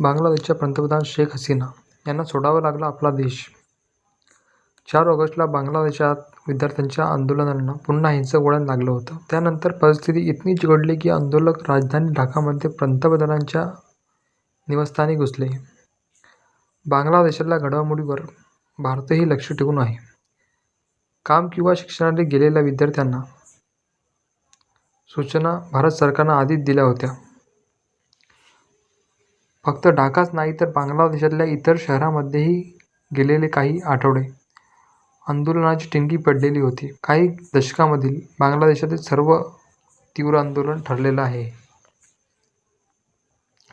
बांगलादेशच्या पंतप्रधान शेख हसीना यांना सोडावा लागला आपला देश चार ऑगस्टला बांगलादेशात विद्यार्थ्यांच्या आंदोलनांना पुन्हा हिंसक वळण लागलं होतं. त्यानंतर परिस्थिती इतकी चिघडली की आंदोलक राजधानी ढाकामध्ये पंतप्रधानांच्या निवासस्थानी घुसले. बांगलादेशातल्या घडामोडीवर भारतही लक्ष ठेवून आहे. काम किंवा शिक्षणाने गेलेल्या विद्यार्थ्यांना सूचना भारत सरकारनं आधीच दिल्या होत्या. फक्त ढाकाच नाही तर बांगलादेशातल्या इतर शहरांमध्येही गेलेले काही आठवडे आंदोलनाची ठिणगी पडलेली होती. काही दशकामधील बांगलादेशातील सर्व तीव्र आंदोलन ठरलेलं आहे.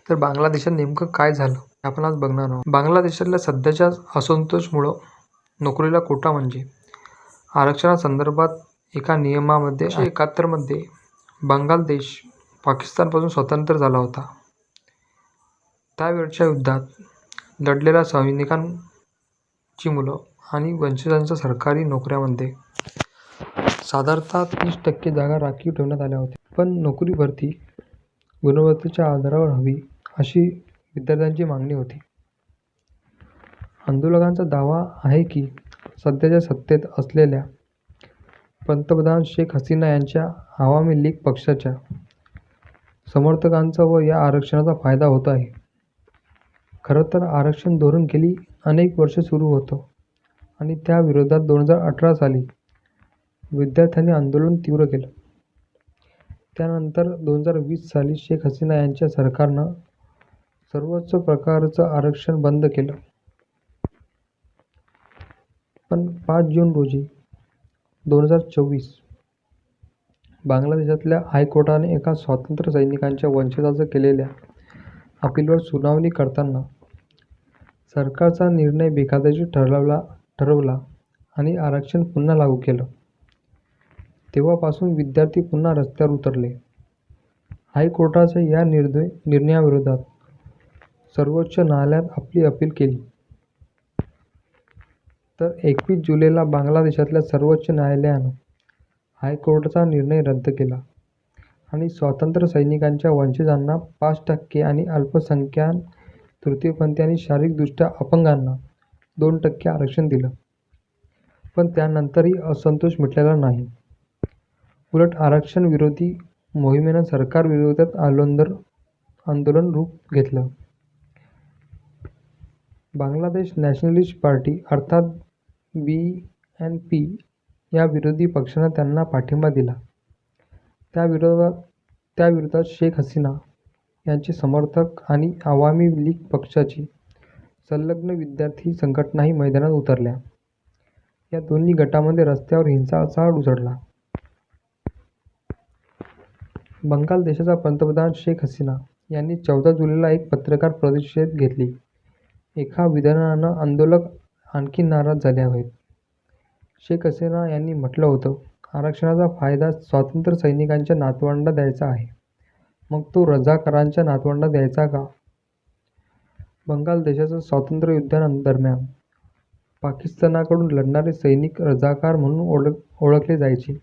तर बांगलादेशात नेमकं काय झालं हे आपण आज बघणार आहोत. बांगलादेशातल्या सध्याच्या असंतोषमुळं नोकरीला कोटा म्हणजे आरक्षणासंदर्भात एका नियमामध्ये एकाहत्तरमध्ये एकाहत्तरमध्ये पाकिस्तानपासून स्वतंत्र झाला होता. त्यावेळच्या युद्धात लढलेल्या सैनिकांची मुलं आणि वंशजांच्या सरकारी नोकऱ्यांमध्ये साधारणतः तीस टक्के जागा राखीव ठेवण्यात आल्या होत्या. पण नोकरी भरती गुणवत्तेच्या आधारावर हवी अशी विद्यार्थ्यांची मागणी होती. आंदोलकांचा दावा आहे की सध्याच्या सत्तेत असलेल्या पंतप्रधान शेख हसीना यांच्या आवामी लीग पक्षाच्या समर्थकांचा व या आरक्षणाचा फायदा होत आहे. खरं तर आरक्षण धोरण गेली अनेक वर्ष सुरू होतं आणि त्या विरोधात दोन हजार अठरा साली विद्यार्थ्यांनी आंदोलन तीव्र केलं. त्यानंतर दोन हजार वीस साली शेख हसीना यांच्या सरकारनं सर्वोच्च प्रकारचं आरक्षण बंद केलं. पण पाच जून रोजी दोन हजार चोवीस बांगलादेशातल्या हायकोर्टाने एका स्वातंत्र्य सैनिकांच्या वंशजाचं केलेल्या अपीलवर सुनावणी करताना सरकारचा निर्णय बेकायदेशीर ठरवला ठरवला आणि आरक्षण पुन्हा लागू केलं. तेव्हापासून विद्यार्थी पुन्हा रस्त्यावर उतरले. हायकोर्टाच्या या निर्णयाविरोधात सर्वोच्च न्यायालयात आपली अपील केली. तर एकवीस जुलैला बांगलादेशातल्या सर्वोच्च न्यायालयानं हायकोर्टाचा निर्णय रद्द केला आणि स्वातंत्र्य सैनिकांच्या वंशजांना पाच टक्के आणि अल्पसंख्याक, तृतीयपंथी आणि शारीरिकदृष्ट्या अपंगांना दोन टक्के आरक्षण दिलं. पण त्यानंतरही असंतोष मिटलेला नाही. उलट आरक्षण विरोधी मोहिमेनं सरकारविरोधात आंदोलन रूप घेतलं. बांगलादेश नॅशनलिस्ट पार्टी अर्थात बी एन पी या विरोधी पक्षानं त्यांना पाठिंबा दिला. त्याविरोधात शेख हसीना यांचे समर्थक आणि आवामी लीग पक्षाशी संलग्न विद्यार्थी संघटनाही मैदानात उतरल्या. या दोन्ही गटांमध्ये रस्त्यावर हिंसाचार उसळला. बंगाल देशाच्या पंतप्रधान शेख हसीना यांनी चौदा जुलैला एक पत्रकार परिषद घेतली. एका विधानानं आंदोलक आणखी नाराज झाले आहेत. शेख हसीना यांनी म्हटलं होतं आरक्षणाचा फायदा स्वातंत्र्य सैनिकांच्या नातवंडांना द्यायचा आहे. मग तो रझाकारांच्या नातवंडांना द्यायचा का? बंगाल देशाच्या स्वातंत्र्ययुद्धादरम्यान पाकिस्तानाकडून लढणारे सैनिक रझाकार म्हणून ओळख ओळखले जायचे.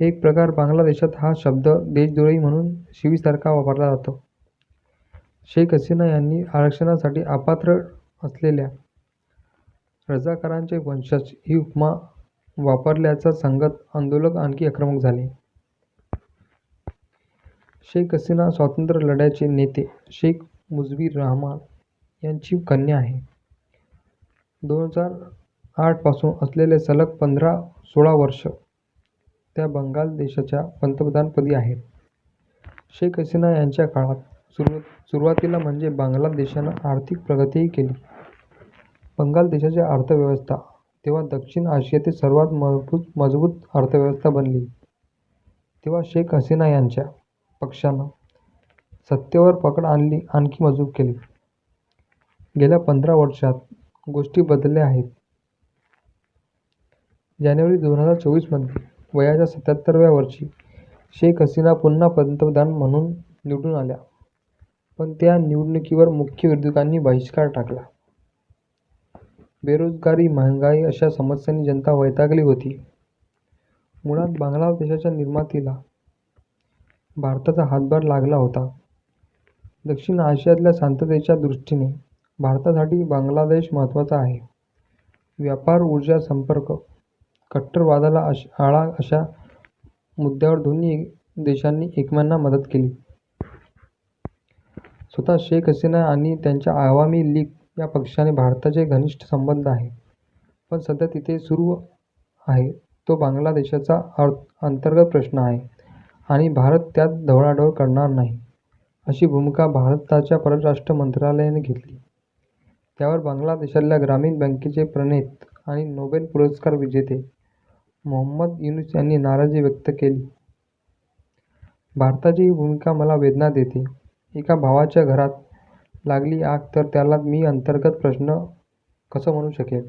एक प्रकार बांगलादेशात हा शब्द देशद्रोही म्हणून शिवीसारखा वापरला जातो. शेख हसीना यांनी आरक्षणासाठी अपात्र असलेल्या रझाकारांचे वंशज ही उपमा वापरल्याचा सांगत आंदोलक आणखी आक्रमक झाले. शेख हसीना स्वातंत्र्य लढ्याचे नेते शेख मुजीबुर रहमान यांची कन्या आहे. दोन हजार आठपासून असलेले सलग पंधरा सोळा वर्ष त्या बंगाल देशाच्या पंतप्रधानपदी आहेत. शेख हसीना यांच्या काळात सुरुवातीला म्हणजे बांगलादेशानं आर्थिक प्रगतीही केली. बंगाल देशाची अर्थव्यवस्था तेव्हा दक्षिण आशियातील सर्वात मजबूत अर्थव्यवस्था बनली तेव्हा शेख हसीना यांच्या पक्षानं सत्तेवर पकड आणली आणखी मजबूत केली. गेल्या पंधरा वर्षांत गोष्टी बदलल्या आहेत. जानेवारी दोन हजार चोवीसमध्ये वयाच्या सत्याहत्तरव्या वर्षी शेख हसीना पुन्हा पंतप्रधान म्हणून निवडून आल्या. पण त्या निवडणुकीवर मुख्य विरोधकांनी बहिष्कार टाकला. बेरोजगारी, महागाई अशा समस्यांनी जनता वैतागली होती. मुळात बांगलादेशाच्या निर्मितीला भारताचा हातभार लागला होता. दक्षिण आशियातल्या शांततेच्या दृष्टीने भारतासाठी बांगलादेश महत्त्वाचा आहे. व्यापार, ऊर्जा, संपर्क, कट्टरवादाला आळा अशा मुद्द्यांवर दोन्ही देशांनी एकमेकांना मदत केली. स्वतः शेख हसीना आणि त्यांच्या आवामी लीग या पक्षाने भारताचे घनिष्ठ संबंध आहेत. पण सध्या तिथे सुरू आहे तो बांगलादेशचा अंतर्गत प्रश्न आहे आणि भारत त्यात ढवळाढवळ करणार नाही, अशी भूमिका भारताच्या परराष्ट्र मंत्रालयाने घेतली. त्यावर बांगलादेशातल्या ग्रामीण बँकेचे प्रणेते आणि नोबेल पुरस्कार विजेते मोहम्मद युनूस यांनी नाराजी व्यक्त केली. भारताची ही भूमिका मला वेदना देते. एका भावाच्या घरात लागली आग तर त्याला मी अंतर्गत प्रश्न कसं म्हणू शकेन?